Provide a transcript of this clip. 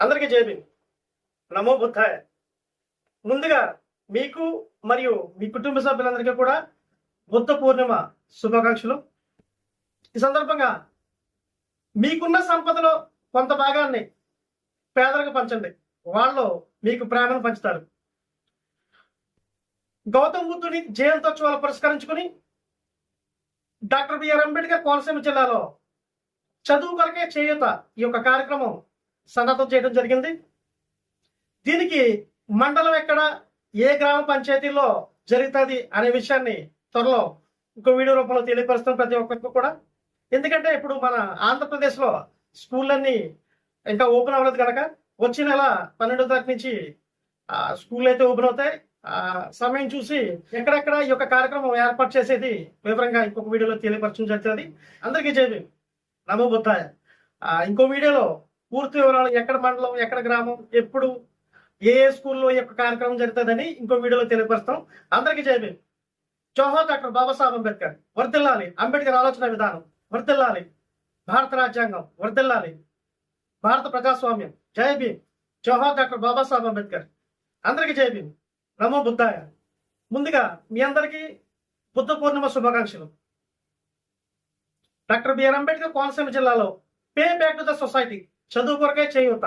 అందరికీ జేబి నమో బుద్ధాయ. ముందుగా మీకు మరియు మీ కుటుంబ సభ్యులందరికీ కూడా బుద్ధ పూర్ణిమ శుభాకాంక్షలు. ఈ సందర్భంగా మీకున్న సంపదలో కొంత భాగాన్ని పేదలకు పంచండి. వాళ్ళు మీకు ప్రేమను పంచుతారు. గౌతమ్ బుద్ధుని జయంతోత్సవాలు పురస్కరించుకుని డాక్టర్ బిఆర్ అంబేద్కర్ కోనసీమ జిల్లాలో చదువు కొరకే చేయుత ఈ యొక్క కార్యక్రమం సన్నద్ధం చేయడం జరిగింది. దీనికి మండలం ఎక్కడ ఏ గ్రామ పంచాయతీలో జరుగుతుంది అనే విషయాన్ని త్వరలో ఇంకో వీడియో రూపంలో తెలియపరుస్తాం ప్రతి ఒక్కరికి కూడా. ఎందుకంటే ఇప్పుడు మన ఆంధ్రప్రదేశ్లో స్కూళ్ళన్నీ ఇంకా ఓపెన్ అవ్వలేదు కనుక వచ్చే నెల పన్నెండో తారీఖు నుంచి స్కూల్ అయితే ఓపెన్ అవుతాయి. సమయం చూసి ఎక్కడెక్కడ ఈ యొక్క కార్యక్రమం ఏర్పాటు చేసేది వివరంగా ఇంకొక వీడియోలో తెలియపరచడం జరుగుతుంది. అందరికీ జైబీ నమో బుద్ధాయ. ఇంకో వీడియోలో పూర్తి వివరాలు ఎక్కడ మండలం ఎక్కడ గ్రామం ఎప్పుడు ఏ స్కూల్లో యొక్క కార్యక్రమం జరుగుతుందని ఇంకో వీడియోలో తెలియపరుస్తాం. అందరికీ జయమే భీమ్. డాక్టర్ బాబాసాహెబ్ అంబేద్కర్ వర్దిల్లాలి. అంబేద్కర్ ఆలోచన విధానం వర్దిల్లాలి. భారత రాజ్యాంగం వర్దిల్లాలి. భారత ప్రజాస్వామ్యం జై భీమ్. జోహార్ డాక్టర్ బాబాసాహెబ్ అంబేద్కర్. అందరికీ జై భీమ్. నమో బుద్ధాయ. ముందుగా మీ అందరికీ బుద్ధ పూర్ణిమ శుభాకాంక్షలు. డాక్టర్ బిఆర్ అంబేద్కర్ కోనసీమ జిల్లాలో pay back to the society చదువు కొరకే చేయూత.